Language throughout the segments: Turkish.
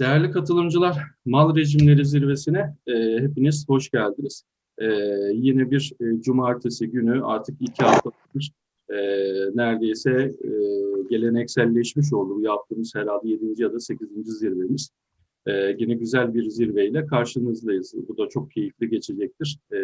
Değerli katılımcılar, Mal Rejimleri Zirvesi'ne e, hepiniz hoş geldiniz. E, yine bir e, cumartesi günü artık iki haftadır e, neredeyse e, gelenekselleşmiş oldu yaptığımız herhalde 7. ya da 8. zirvemiz. E, yine güzel bir zirveyle karşınızdayız. Bu da çok keyifli geçecektir. E,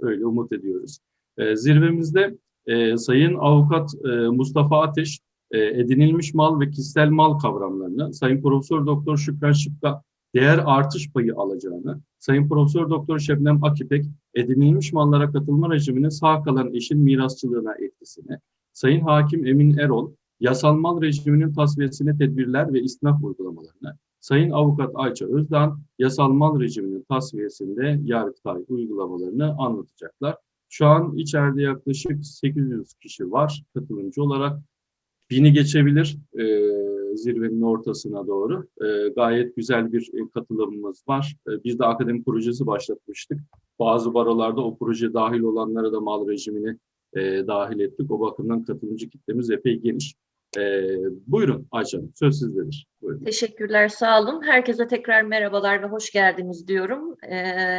öyle umut ediyoruz. E, zirvemizde e, Sayın Avukat e, Mustafa Ateş, e, edinilmiş mal ve kişisel mal kavramlarını, Sayın Profesör Doktor Şükran Şıkka değer artış payı alacağını, Sayın Profesör Doktor Şebnem Akipek edinilmiş mallara katılma rejiminin sağ kalan eşin mirasçılığına etkisini, Sayın Hakim Emin Erol yasal mal rejiminin tasfiyesine tedbirler ve istinaf uygulamalarını, Sayın Avukat Ayça Özdağ yasal mal rejiminin tasfiyesinde yargıtay uygulamalarını anlatacaklar. Şu an içeride yaklaşık 800 kişi var katılımcı olarak. Bini geçebilir e, zirvenin ortasına doğru. E, gayet güzel bir e, katılımımız var. E, biz de akademi projesi başlatmıştık. Bazı barolarda o proje dahil olanlara da mal rejimini e, dahil ettik. O bakımdan katılımcı kitlemiz epey geniş. E, buyurun Ayça Hanım, söz sizdedir. Buyurun. Teşekkürler, sağ olun. Herkese tekrar merhabalar ve hoş geldiniz diyorum. Ee,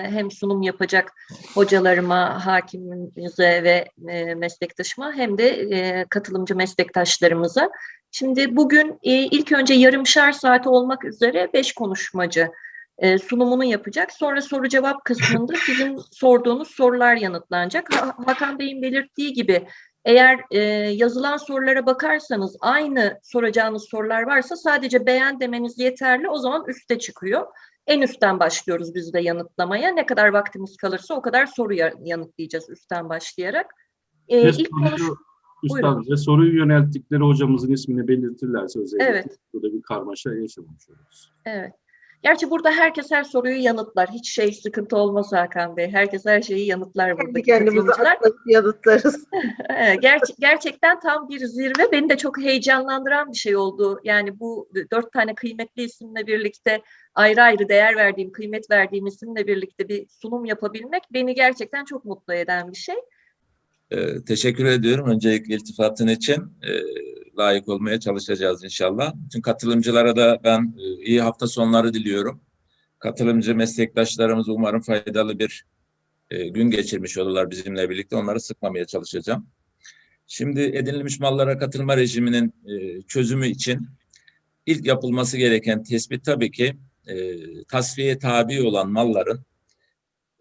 hem sunum yapacak hocalarıma, hakimimize ve e, meslektaşıma hem de e, katılımcı meslektaşlarımıza. Şimdi bugün e, ilk önce yarımşar saat olmak üzere beş konuşmacı e, sunumunu yapacak. Sonra soru cevap kısmında sizin sorduğunuz sorular yanıtlanacak. Ha- Hakan Bey'in belirttiği gibi eğer e, yazılan sorulara bakarsanız aynı soracağınız sorular varsa sadece beğen demeniz yeterli. O zaman üste çıkıyor. En üstten başlıyoruz biz de yanıtlamaya. Ne kadar vaktimiz kalırsa o kadar soru ya- yanıtlayacağız üstten başlayarak. E, ilk konuş. Üstad bize soruyu yönelttikleri hocamızın ismini belirtirlerse özellikle Evet. burada bir karmaşa yaşamış oluruz. Evet. Gerçi burada herkes her soruyu yanıtlar. Hiç şey sıkıntı olmaz Hakan Bey. Herkes her şeyi yanıtlar Kendi buradaki kendimize katılımcılar. atlayıp yanıtlarız. Ger- gerçekten tam bir zirve. Beni de çok heyecanlandıran bir şey oldu. Yani bu dört tane kıymetli isimle birlikte ayrı ayrı değer verdiğim, kıymet verdiğim isimle birlikte bir sunum yapabilmek beni gerçekten çok mutlu eden bir şey. Ee, teşekkür ediyorum öncelikle iltifatın için. Ee, layık olmaya çalışacağız inşallah. Bütün katılımcılara da ben e, iyi hafta sonları diliyorum. Katılımcı meslektaşlarımız umarım faydalı bir e, gün geçirmiş olurlar bizimle birlikte. Onları sıkmamaya çalışacağım. Şimdi edinilmiş mallara katılma rejiminin e, çözümü için ilk yapılması gereken tespit tabii ki e, tasfiye tabi olan malların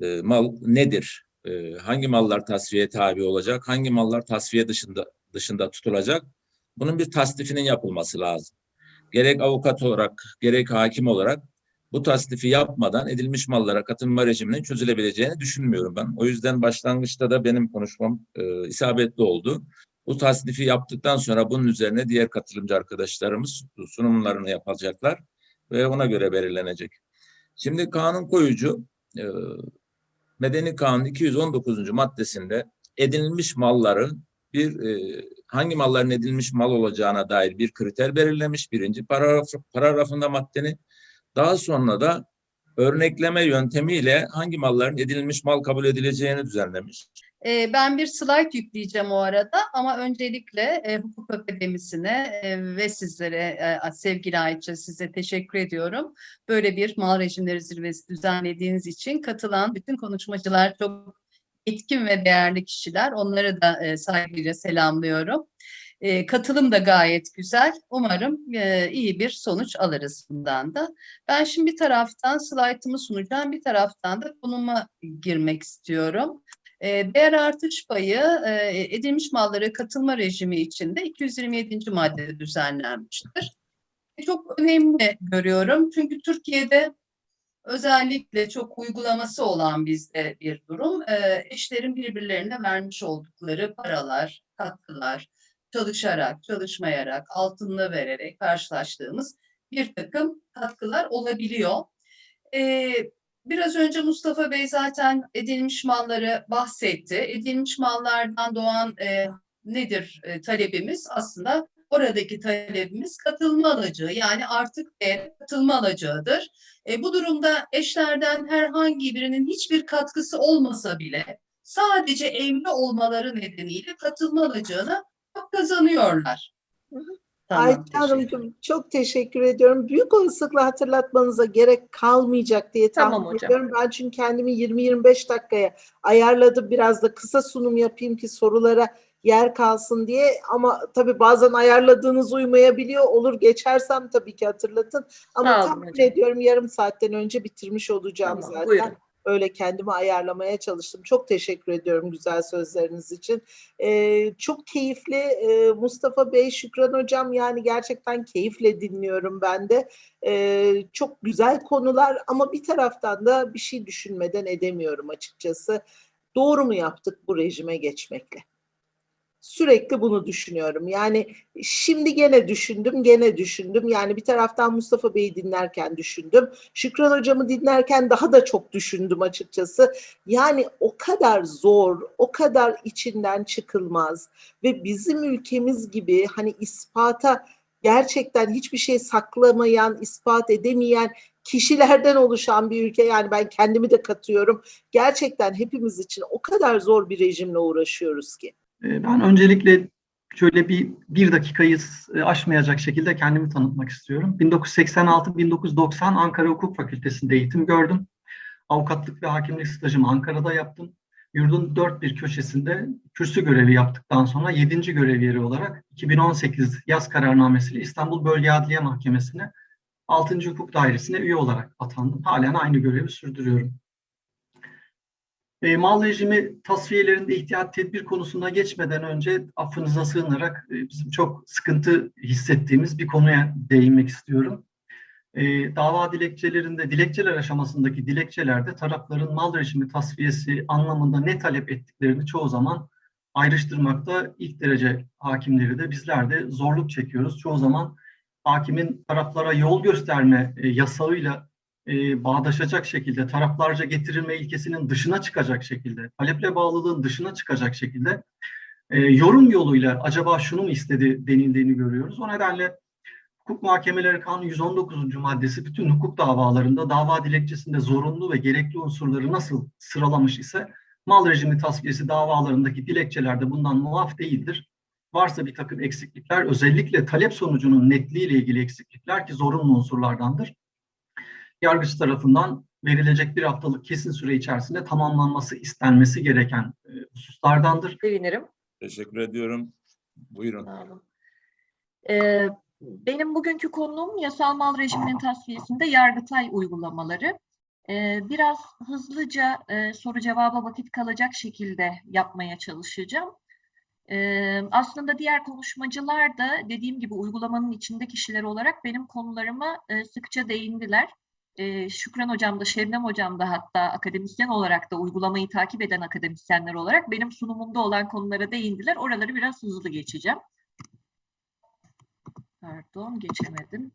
e, mal nedir? E, hangi mallar tasfiye tabi olacak? Hangi mallar tasfiye dışında dışında tutulacak? Bunun bir tasnifinin yapılması lazım. Gerek avukat olarak, gerek hakim olarak bu tasnifi yapmadan edilmiş mallara katılma rejiminin çözülebileceğini düşünmüyorum ben. O yüzden başlangıçta da benim konuşmam e, isabetli oldu. Bu tasnifi yaptıktan sonra bunun üzerine diğer katılımcı arkadaşlarımız sunumlarını yapacaklar ve ona göre belirlenecek. Şimdi kanun koyucu e, Medeni Kanun 219. maddesinde edinilmiş malları bir e, hangi malların edilmiş mal olacağına dair bir kriter belirlemiş birinci paragraf, paragrafında maddenin. Daha sonra da örnekleme yöntemiyle hangi malların edinilmiş mal kabul edileceğini düzenlemiş. Ee, Ben bir slide yükleyeceğim o arada ama öncelikle e, Hukuk Akademisi'ne e, ve sizlere e, sevgili Ayça size teşekkür ediyorum. Böyle bir mal rejimleri zirvesi düzenlediğiniz için katılan bütün konuşmacılar çok etkin ve değerli kişiler. Onları da saygıyla selamlıyorum. E, katılım da gayet güzel. Umarım iyi bir sonuç alırız bundan da. Ben şimdi bir taraftan slaytımı sunacağım, bir taraftan da konuma girmek istiyorum. E, Değer artış payı e, edilmiş mallara katılma rejimi içinde 227. maddede düzenlenmiştir. E, Çok önemli görüyorum çünkü Türkiye'de özellikle çok uygulaması olan bizde bir durum. E, Eşlerin birbirlerine vermiş oldukları paralar, katkılar, çalışarak, çalışmayarak, altınla vererek karşılaştığımız bir takım katkılar olabiliyor. E, Biraz önce Mustafa Bey zaten edilmiş malları bahsetti. Edilmiş mallardan doğan e, nedir e, talebimiz? Aslında oradaki talebimiz katılma alacağı yani artık değer katılma alacağıdır. E, bu durumda eşlerden herhangi birinin hiçbir katkısı olmasa bile sadece evli olmaları nedeniyle katılma alacağına kazanıyorlar. Tamam, Hanımcığım çok teşekkür ediyorum. Büyük olasılıkla hatırlatmanıza gerek kalmayacak diye tahmin Tamam hocam. ediyorum. Ben çünkü kendimi 20-25 dakikaya ayarladım. Biraz da kısa sunum yapayım ki sorulara yer kalsın diye. Ama tabii bazen ayarladığınız uymayabiliyor. Olur geçersem tabii ki hatırlatın. Ama Sağ olun tahmin hocam. ediyorum yarım saatten önce bitirmiş olacağım Tamam, zaten. buyurun. Öyle kendimi ayarlamaya çalıştım. Çok teşekkür ediyorum güzel sözleriniz için. Ee, çok keyifli Ee, Mustafa Bey, Şükran Hocam yani gerçekten keyifle dinliyorum ben de. Ee, çok güzel konular ama bir taraftan da bir şey düşünmeden edemiyorum açıkçası. Doğru mu yaptık bu rejime geçmekle? Sürekli bunu düşünüyorum. Yani şimdi gene düşündüm, gene düşündüm. Yani bir taraftan Mustafa Bey'i dinlerken düşündüm. Şükran Hocam'ı dinlerken daha da çok düşündüm açıkçası. Yani o kadar zor, o kadar içinden çıkılmaz ve bizim ülkemiz gibi hani ispata gerçekten hiçbir şey saklamayan, ispat edemeyen kişilerden oluşan bir ülke. Yani ben kendimi de katıyorum. Gerçekten hepimiz için o kadar zor bir rejimle uğraşıyoruz ki. Ee, Ben öncelikle şöyle bir bir dakikayı e, aşmayacak şekilde kendimi tanıtmak istiyorum. 1986-1990 Ankara Hukuk Fakültesi'nde eğitim gördüm. Avukatlık ve hakimlik stajımı Ankara'da yaptım. Yurdun dört bir köşesinde kürsü görevi yaptıktan sonra yedinci görev yeri olarak 2018 yaz kararnamesiyle İstanbul Bölge Adliye Mahkemesi'ne 6. Hukuk Dairesi'ne üye olarak atandım. Halen aynı görevi sürdürüyorum. E, mal rejimi tasfiyelerinde ihtiyat tedbir konusuna geçmeden önce affınıza sığınarak e, bizim çok sıkıntı hissettiğimiz bir konuya değinmek istiyorum. E, dava dilekçelerinde, dilekçeler aşamasındaki dilekçelerde tarafların mal rejimi tasfiyesi anlamında ne talep ettiklerini çoğu zaman ayrıştırmakta ilk derece hakimleri de bizler de zorluk çekiyoruz. Çoğu zaman hakimin taraflara yol gösterme e, yasağıyla e, bağdaşacak şekilde, taraflarca getirilme ilkesinin dışına çıkacak şekilde, taleple bağlılığın dışına çıkacak şekilde e, yorum yoluyla acaba şunu mu istedi denildiğini görüyoruz. O nedenle Hukuk Muhakemeleri Kanunu 119. maddesi bütün hukuk davalarında dava dilekçesinde zorunlu ve gerekli unsurları nasıl sıralamış ise mal rejimi tasfiyesi davalarındaki dilekçelerde bundan muaf değildir. Varsa bir takım eksiklikler, özellikle talep sonucunun netliğiyle ilgili eksiklikler ki zorunlu unsurlardandır yargıç tarafından verilecek bir haftalık kesin süre içerisinde tamamlanması istenmesi gereken e, hususlardandır. Sevinirim. Teşekkür ediyorum. Buyurun. Sağ olun. Ee, benim bugünkü konum yasal mal rejiminin tasfiyesinde Yargıtay uygulamaları. Ee, biraz hızlıca e, soru cevaba vakit kalacak şekilde yapmaya çalışacağım. Ee, aslında diğer konuşmacılar da dediğim gibi uygulamanın içinde kişiler olarak benim konularıma e, sıkça değindiler. Ee, Şükran Hocam da Şebnem Hocam da hatta akademisyen olarak da uygulamayı takip eden akademisyenler olarak benim sunumumda olan konulara değindiler. Oraları biraz hızlı geçeceğim. Pardon geçemedim.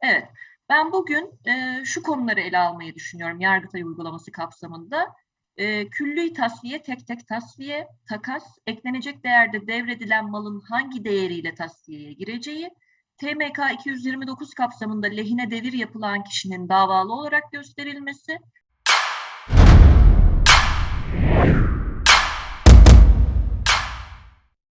Evet ben bugün e, şu konuları ele almayı düşünüyorum Yargıtay uygulaması kapsamında. E, külli tasfiye, tek tek tasfiye, takas, eklenecek değerde devredilen malın hangi değeriyle tasfiyeye gireceği, TMK 229 kapsamında lehine devir yapılan kişinin davalı olarak gösterilmesi